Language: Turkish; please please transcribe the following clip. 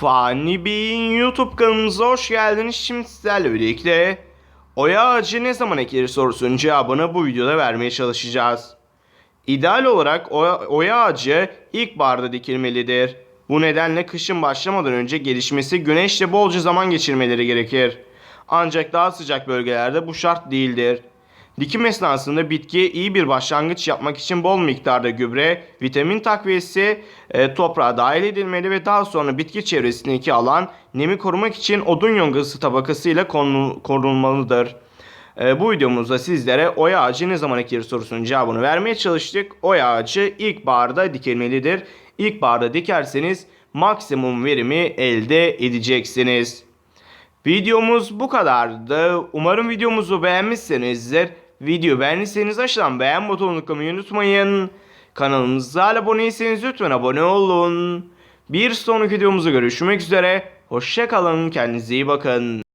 Fani Bey'in YouTube kanalımıza hoş geldiniz. Şimdi sizlerle birlikte oya ağacı ne zaman ekilir sorusunun cevabını bu videoda vermeye çalışacağız. İdeal olarak oya, oya ağacı ilkbaharda dikilmelidir. Bu nedenle kışın başlamadan önce gelişmesi güneşle bolca zaman geçirmeleri gerekir. Ancak daha sıcak bölgelerde bu şart değildir. Dikim esnasında bitkiye iyi bir başlangıç yapmak için bol miktarda gübre, vitamin takviyesi e, toprağa dahil edilmeli ve daha sonra bitki çevresindeki alan nemi korumak için odun yongası tabakasıyla konu- korunmalıdır. E, bu videomuzda sizlere oya ağacı ne zaman ekilir sorusunun cevabını vermeye çalıştık. Oya ağacı ilkbaharda dikilmelidir. İlkbaharda dikerseniz maksimum verimi elde edeceksiniz. Videomuz bu kadardı. Umarım videomuzu beğenmişsinizdir. Video beğendiyseniz aşağıdan beğen butonunu tıklamayı unutmayın. Kanalımıza abone değilseniz lütfen abone olun. Bir sonraki videomuzda görüşmek üzere. Hoşçakalın. Kendinize iyi bakın.